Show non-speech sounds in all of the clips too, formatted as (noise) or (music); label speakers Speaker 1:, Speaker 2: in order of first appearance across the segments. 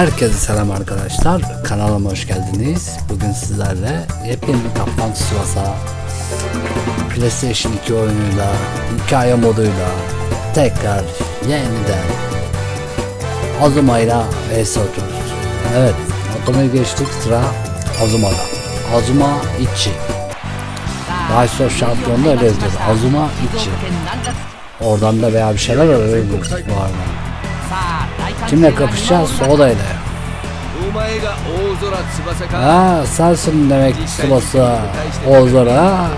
Speaker 1: Herkese selam arkadaşlar. Kanalıma hoş geldiniz. Bugün sizlerle yepyeni bir Kaplan Tsubasa PlayStation 2 oyunuyla, hikaye moduyla tekrar yeniden Azuma'yla vs atıyoruz. Evet, Azuma'yı geçtik sıra Azuma'da. Azuma Ichi. Daiso şampiyonu da öyledir. Azuma Ichi. Oradan da veya bir şeyler öğreniriz bu arada. Kimle kapışacağız? Soda'yla
Speaker 2: ya.
Speaker 1: Haa sensin demek Tsubasa
Speaker 2: Ozora ha.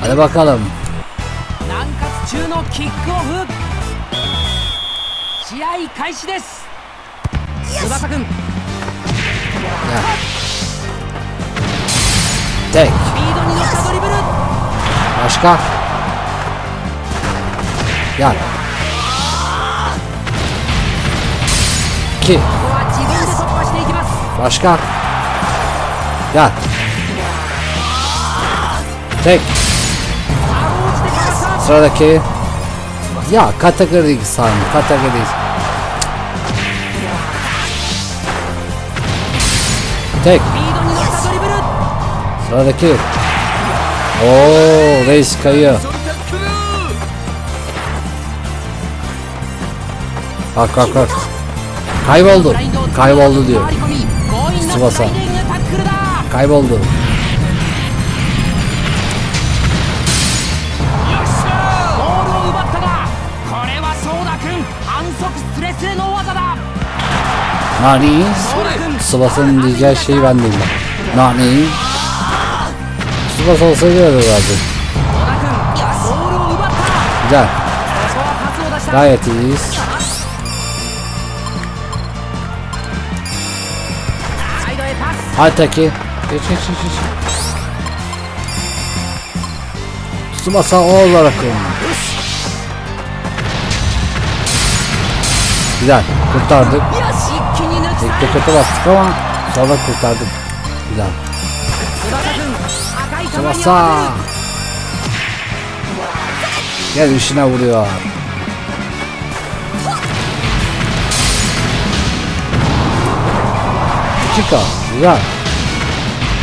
Speaker 1: Hadi bakalım. Ya. Tek. Başka. Gel.
Speaker 3: Ki.
Speaker 1: Başkan. Gel. Tek. Sıradaki. Ya kategori sarmı. Kategori. Tek. Sıradaki. Oo, reis
Speaker 2: kayı.
Speaker 1: Kalk kalk kalk. Kayboldu. Kayboldu diyor.
Speaker 3: Tsubasa.
Speaker 1: Kayboldu. Nani? Tsubasa'nın diyeceği şey ben değilim. Nani? Tsubasa
Speaker 3: olsa görür lazım.
Speaker 1: Güzel. Gayet iyiyiz. Aytaki. Geç geç geç geç. Tsubasa o olarak kullanıyor. Güzel. Kurtardık. İlk de kötü bastık ama sonra kurtardık. Güzel. Tsubasa. Gel işine vuruyor. dakika. Güzel.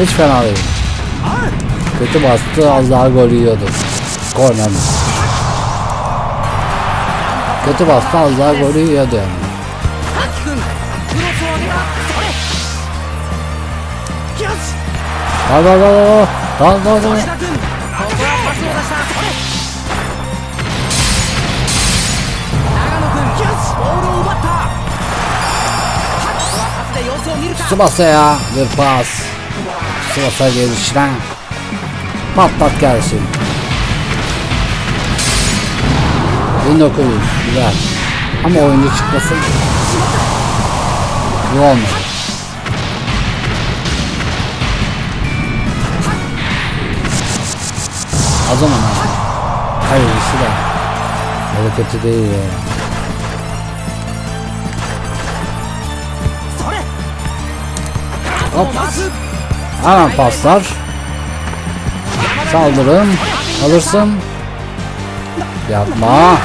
Speaker 1: Hiç fena değil. Kötü bastı az daha gol yiyordu. Korner? Kötü bastı az daha gol yiyordu yani.
Speaker 3: Al al al al. Tamam tamam tamam.
Speaker 1: Tsubasa'ya bir pas. Tsubasa gelişine patlat gelsin. 1900 güzel. Ama oyuncu çıkmasın. Bu olmadı. O zaman da. Öyle kötü değil ya. Hop. Hemen paslar. Saldırın. Alırsın. Yapma.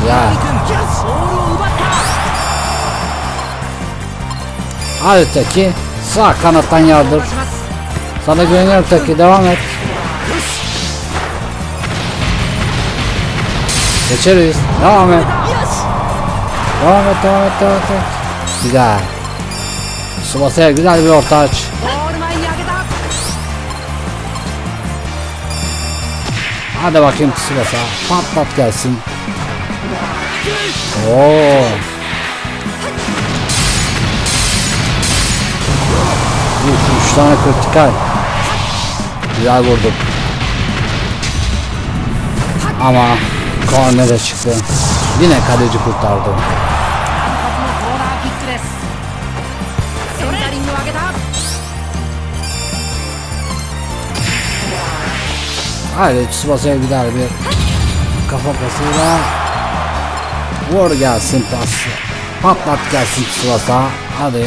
Speaker 1: Güzel. Hadi Teki. Sağ kanattan yardır. Sana güveniyorum Teki. Devam et. Geçeriz. Devam et. Devam et, devam et, devam et. Güzel. Subasa'ya güzel bir orta aç. Hadi bakayım Tsubasa. Pat pat gelsin. Oo. Üç, üç tane kritikal. Güzel vurdum. Ama Kornere çıktı. Yine kaleci kurtardı. Haydi Tsubasa'ya bir darbe. Kafa pasıyla Vur gelsin pas. Patlat gelsin Tsubasa. Hadi.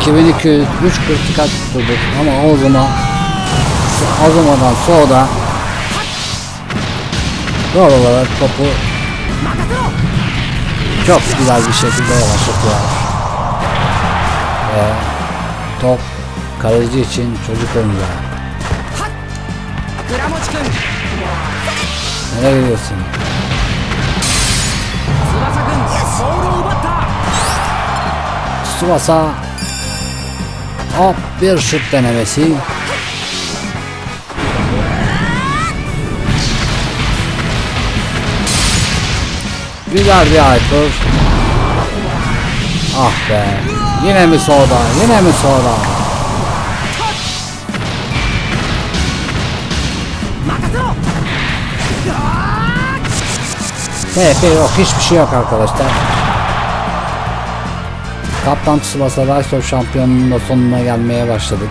Speaker 1: 2200 3 kritik attırdık ama o zaman şu azumadan sonra doğal olarak topu çok güzel bir şekilde ulaştılar. Ve top kaleci için çocuk oyuncağı. Nereye gidiyorsun? Tsubasa Hop bir şut denemesi Güzel bir Hyper. Ah be. Yine mi soda? Yine mi soda? TP yok. Hiçbir şey yok arkadaşlar. Kaptan Tsubasa Rise şampiyonunun da sonuna gelmeye başladık.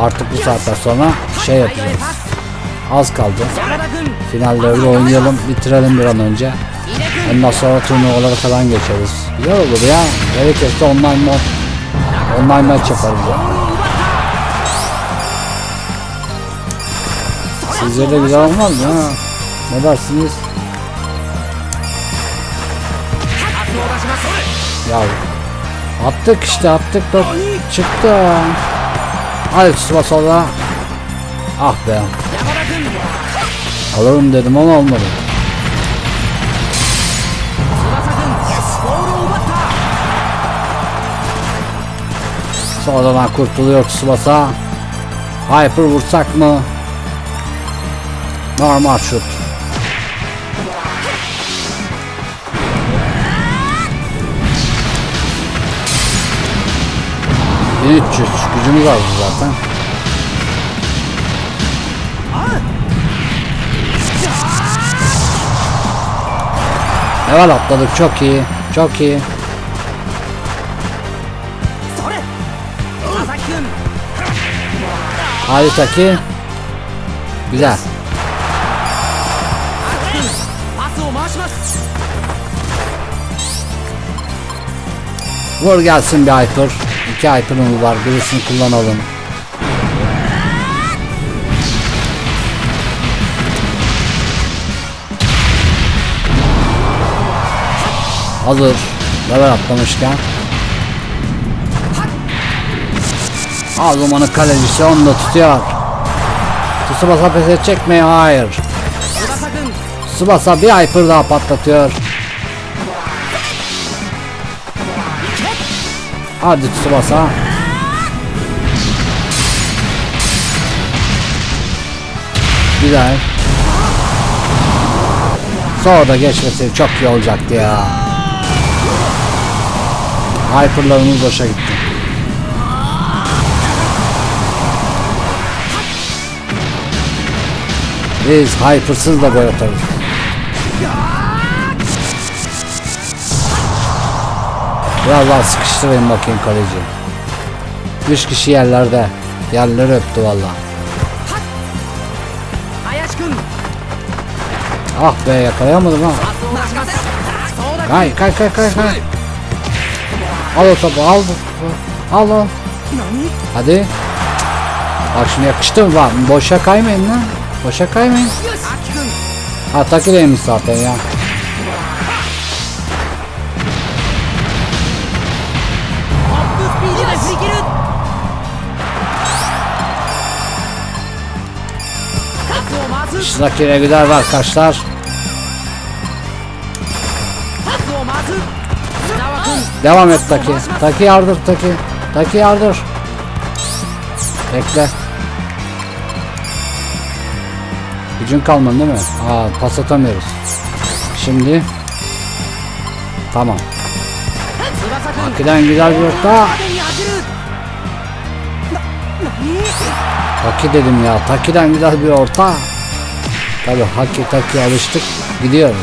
Speaker 1: Artık bu saatten sonra şey yapacağız. Az kaldı. Finalde öyle oynayalım, bitirelim bir an önce. Ondan sonra turnuvalara falan geçeriz. Güzel olur ya. Gerekirse online mod online maç yaparız
Speaker 3: yani.
Speaker 1: Sizce de güzel olmaz mı ha? Ne dersiniz? Ya attık işte attık top çıktı. Alex Tsubasa'da ah be alırım dedim ama olmadı. Sonradan kurtuluyor Tsubasa. Hyper vursak mı? Normal şut. ...1300 gücümüz azdı zaten. Level atladık çok iyi. Çok iyi. Haritaki güzel. Vur gelsin bir Hyper. İki Hyper'ın var. Birisini kullanalım. Hazır. Level atlamışken. Azuman'ın kalecisi onu da tutuyor. Tsubasa pes edecek mi? Hayır. Tsubasa bir Hyper daha patlatıyor. Hadi Tsubasa. Güzel. Sonra da geçmesi çok iyi olacaktı ya. Hyper'larımız boşa gitti. Biz Hyper'sız da gol atarız. Biraz daha sıkıştırayım bakayım kaleci. Üç kişi yerlerde. Yerleri öptü valla. Ah be yakalayamadım ha. Kay kay kay kay kay. Al o topu al. Al o. Hadi. Bak şimdi yakıştı mı? Bak boşa kaymayın lan. Boşa kaymayın. Ha takileymiş zaten ya. Shizaki regular var arkadaşlar. Devam et Taki. Taki yardır Taki. Taki yardır. Bekle. Gücün kalmadı değil mi? Aa pas atamıyoruz. Şimdi tamam. Aki'den güzel bir orta. Taki dedim ya. Taki'den güzel bir orta. Tabi Haki Taki alıştık. Gidiyoruz.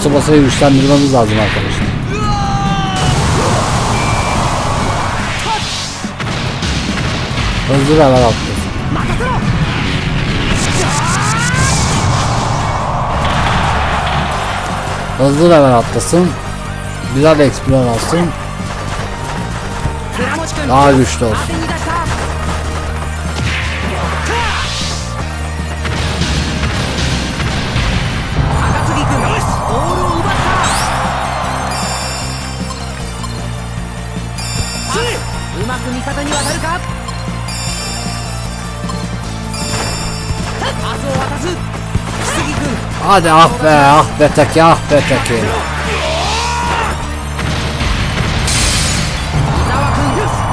Speaker 1: Tsubasa'yı güçlendirmemiz lazım arkadaşlar. Hızlı
Speaker 3: ralar atlıyorsun.
Speaker 1: Hızlı level atlasın. Güzel explorer alsın. Daha güçlü olsun. Hadi ah be ah be teki ah be teki.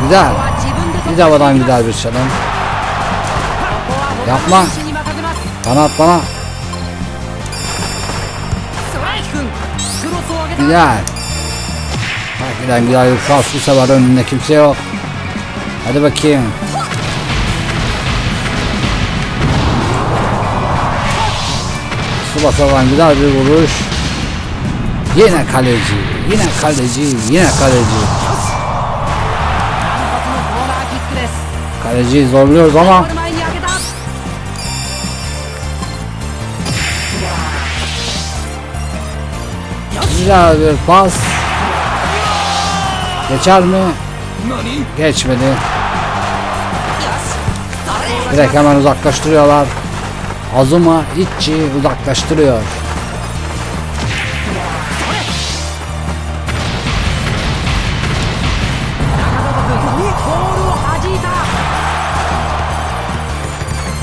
Speaker 1: Güzel. Bir havadan güzel bir çalım. Yapma. Bana at bana. Güzel. Bak güzel güzel yuklar. Bu sefer önünde kimse yok. Hadi bakayım. Subasadan güzel bir vuruş. Yine kaleci, yine kaleci, yine kaleci. Kaleciyi zorluyoruz ama Güzel bir pas. Geçer mi? Geçmedi. Direkt hemen uzaklaştırıyorlar. Azuma Itchi uzaklaştırıyor.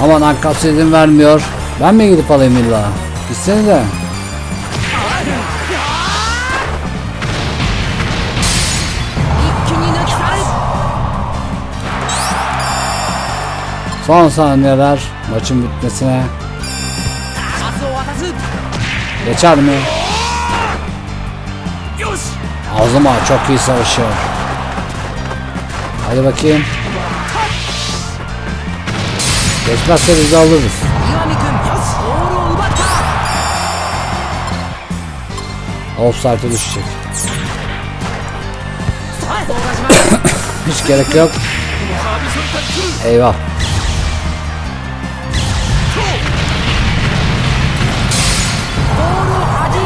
Speaker 1: Ama Nakatsu izin vermiyor. Ben mi gidip alayım illa?
Speaker 3: Gitsene de.
Speaker 1: Son saniyeler maçın bitmesine Geçer mi? Ağzıma çok iyi savaşıyor. Hadi bakayım. Geçmezse biz de alırız. Offside'e düşecek. (coughs) Hiç gerek yok. Eyvah.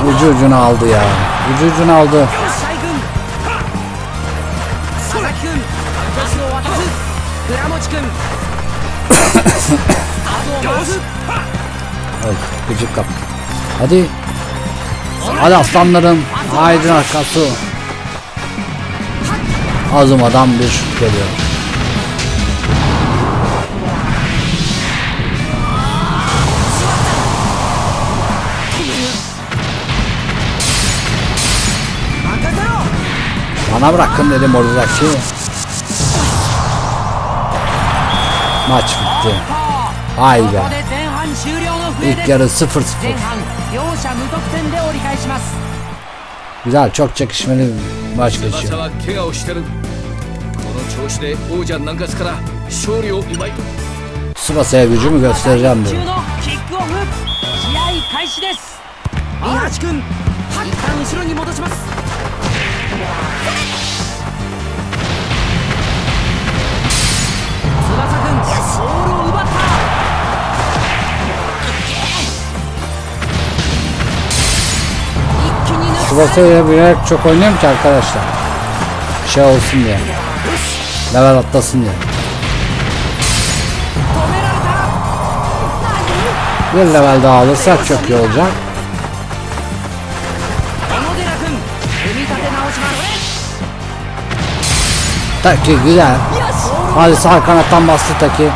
Speaker 1: Ucu ucuna aldı ya. Ucu ucuna aldı. Ay, gıcık kap. Hadi. Hadi aslanlarım. Haydi arkası. Azımadan bir geliyor. Bana bırakın dedim oradaki. Maç bitti. Vay be. İlk yarı 0-0. Güzel çok çekişmeli bir maç geçiyor. Tsubasa'ya gücümü göstereceğim
Speaker 3: dedim.
Speaker 1: Tsubasa'ya bilerek çok oynuyorum ki arkadaşlar. Şey olsun diye. Level atlasın diye. Bir level daha alırsak çok iyi olacak. Taki güzel. Hadi sağ kanattan bastır Taki.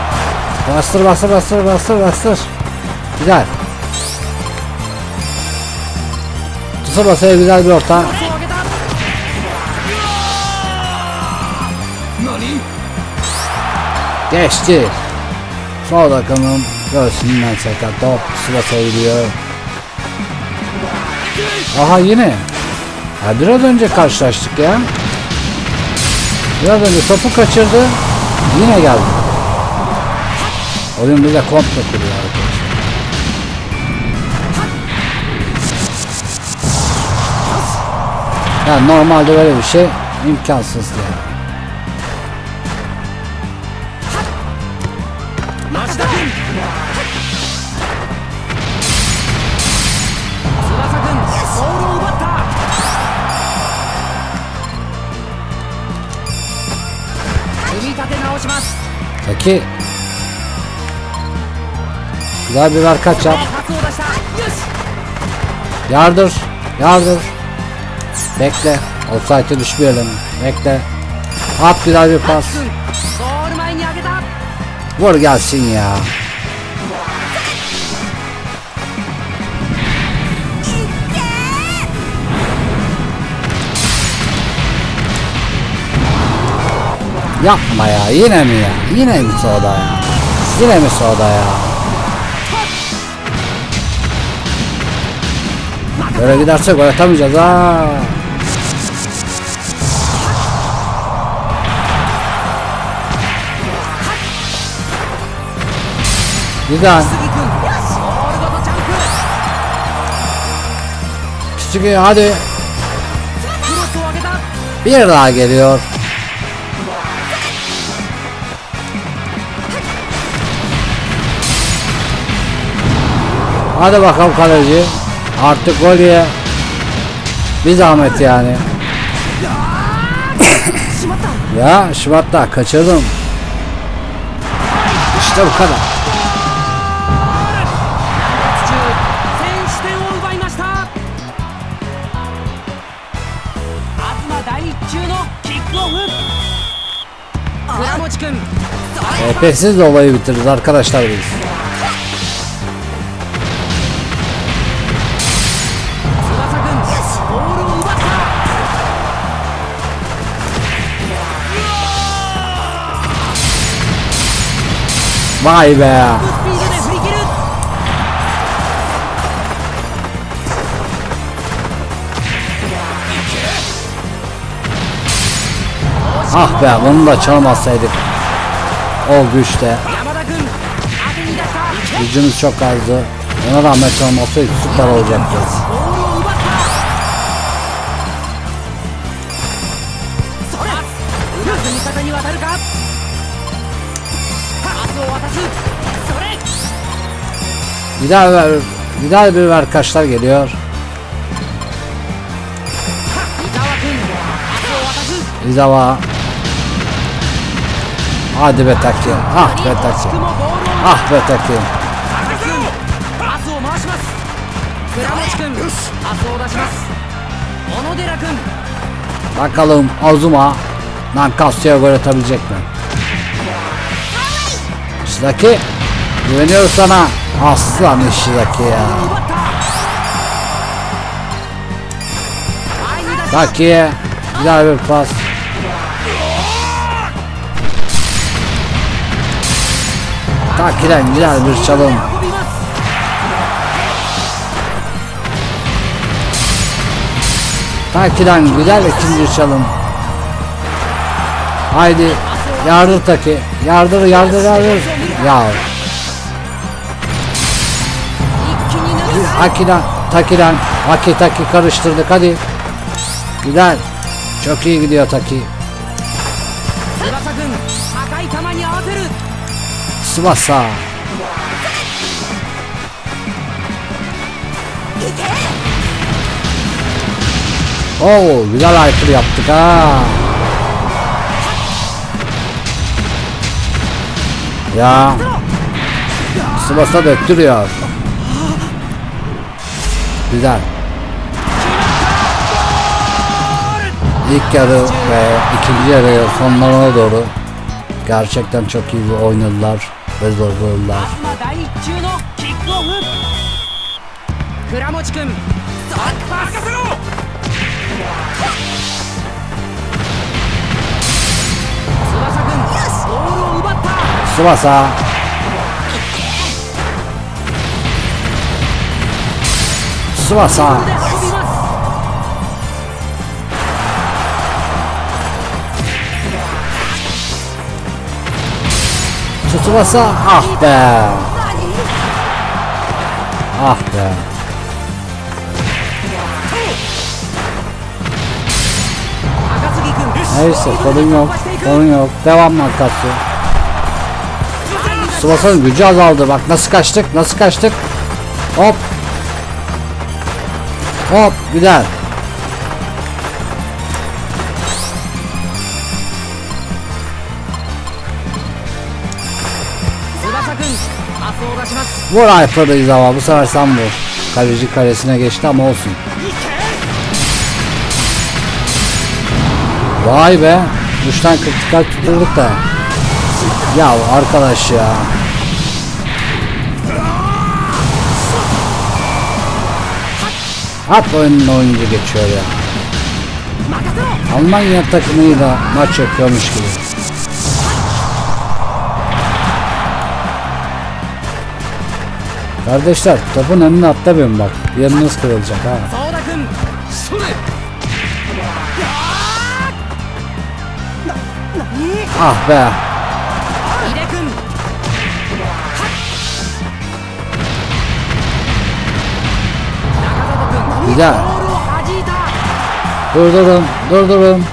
Speaker 1: Bastır bastır bastır bastır bastır. Güzel. Tusur basaya güzel bir orta. Geçti. Sol takımın göğsünden sakat top sıra sayılıyor. Aha yine. Ha biraz önce karşılaştık ya. Biraz önce topu kaçırdı. Yine geldi. Oyun bize komple kuruyor arkadaşlar. Yani normalde böyle bir şey imkansız yani. Saki. Güzel bir arkaç yap. Yardır. Yardır. Bekle. Offside'e düşmeyelim. Bekle. At güzel bir pas. Vur gelsin ya. Yapma ya yine mi ya? Yine mi soda ya? Yine mi soda ya? Böyle giderse gol atamayacağız ha. Güzel. Küçük hadi. Bir daha geliyor. Hadi bakalım kaleci. Artık gol ye. Bir zahmet yani. ya Şubat'ta kaçırdım. İşte bu kadar. Epeksiz olayı bitiririz arkadaşlar biz. Vay be. Ah be bunu da çalmasaydık.
Speaker 3: Oldu işte.
Speaker 1: Gücümüz çok azdı. Ona rağmen çalmasaydı süper olacaktı. Bir Güzel bir, güzel bir arkadaşlar geliyor. Izawa. Hadi be Taki. Ah be Taki. Ah be Taki. Bakalım Azuma Nankatsu'ya gol atabilecek mi? Raki. Güveniyoruz sana. Aslan
Speaker 3: işi Raki ya.
Speaker 1: Raki'ye güzel bir pas. Raki'den güzel bir çalım. Raki'den güzel ikinci çalım. Haydi yardır Taki. Yardır yardır yardır. Ya.
Speaker 3: Akira,
Speaker 1: Takiran, Aki Taki karıştırdık hadi. Güzel. Çok iyi gidiyor Taki. Tsubasa. Oo, güzel hyper yaptık ha. Ya. Tsubasa döktürüyor. Güzel. İlk yarı ve ikinci yarı sonlarına doğru gerçekten çok iyi oynadılar ve zorladılar.
Speaker 3: 東
Speaker 1: Tsubasa. Tsubasa. Tsubasa. Ah be. Ah be. Sorun yok. Sorun yok. Devam mı Nakatsu. Tsubasa'nın gücü azaldı. Bak nasıl kaçtık? Nasıl kaçtık? Hop. Hop. Güzel. Vur Hyper'dayız ama bu sefer sen vur. Kaleci kalesine geçti ama olsun. Vay be. Düşten 40 tuturduk da. Ya arkadaş ya. At oyunun oyuncu geçiyor ya. Almanya takımıyla maç yapıyormuş gibi. Kardeşler topun önüne atlamayın bak. Yanınız kırılacak ha. Ah be. Güzel. Durdurun, durdurun.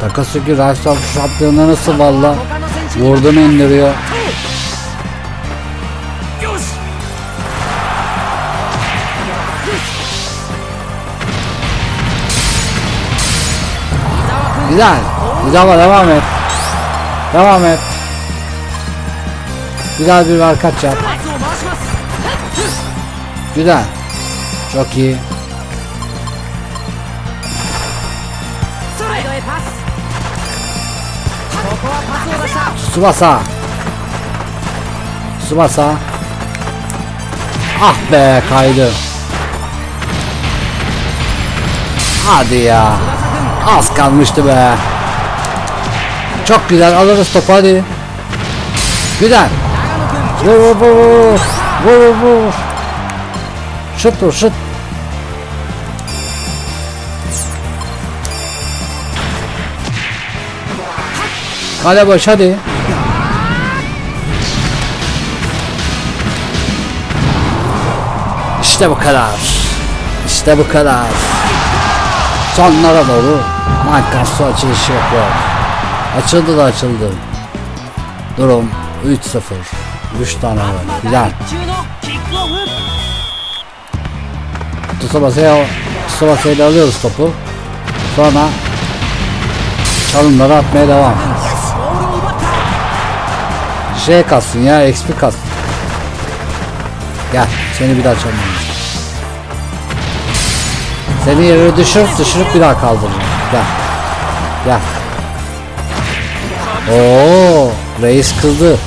Speaker 1: Takasugi Rashtab şampiyonu nasıl valla? Vurdun indiriyor. Güzel. Güzel devam et. Devam et. Güzel bir arkaç yap. Güzel. Çok iyi. Subasa. Subasa. Ah be kaydı. Hadi ya. Az kalmıştı be. Çok güzel alırız topu hadi. Güzel. Vur vur vur. Vur vur vur. Şut vur şut. Kale boş hadi. İşte bu kadar. İşte bu kadar. Sonlara doğru Minecraft açılışı yapıyor. Açıldı da açıldı. Durum 3-0. 3 tane var. Güzel. Tsubasa'ya Tsubasa'yla alıyoruz topu. Sonra çalımları atmaya devam. Şey kalsın ya XP kalsın. Gel seni bir daha çalmayayım. Seni yere düşür, düşürüp bir daha kaldırırım. Gel. Gel. Oo, reis kızdı.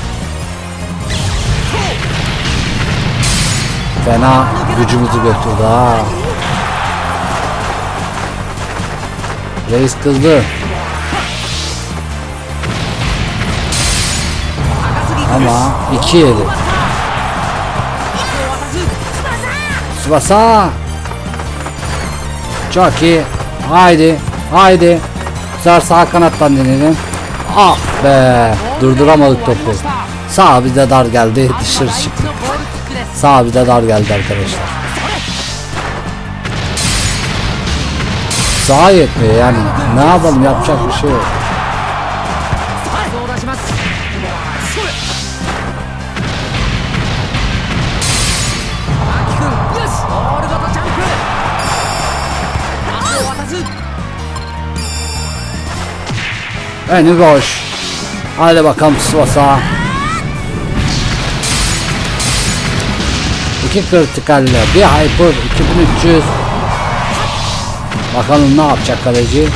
Speaker 1: Fena gücümüzü götürdü ha. Reis kızdı. Ama iki yedi. Tsubasa. Çok iyi. Haydi. Haydi. Güzel sağ kanattan denelim. Ah be. Durduramadık topu. Sağ bize dar geldi. Dışarı çıktık. Sabi de dar geldi arkadaşlar. Sağa yetmiyor yani. Ne yapalım yapacak bir şey yok. Henüz boş. Hadi bakalım Tsubasa. İki kritikalle bir hyper 2300. Bakalım ne yapacak kaleci.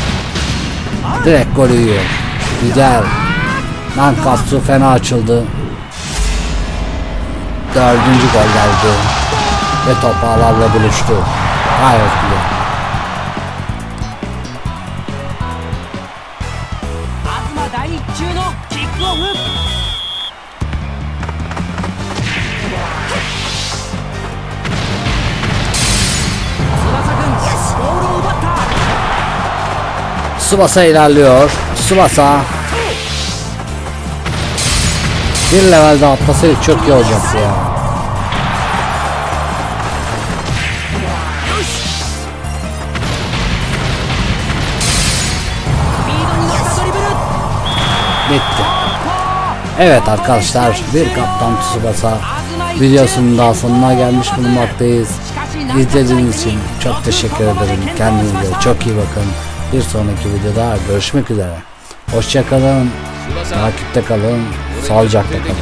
Speaker 1: Direkt gol yiyor. Güzel. Nankatsu fena açıldı. Dördüncü gol geldi. Ve top ağlarla buluştu. Gayet güzel. Tsubasa ilerliyor. Tsubasa. Bir levelde atlasaydı çok iyi olacaktı ya. Bitti. Evet arkadaşlar bir kaptan Tsubasa videosunun daha sonuna gelmiş bulunmaktayız. İzlediğiniz için çok teşekkür ederim. Kendinize çok iyi bakın. Bir sonraki videoda görüşmek üzere. Hoşçakalın. Takipte kalın.
Speaker 2: Sağlıcakla kalın.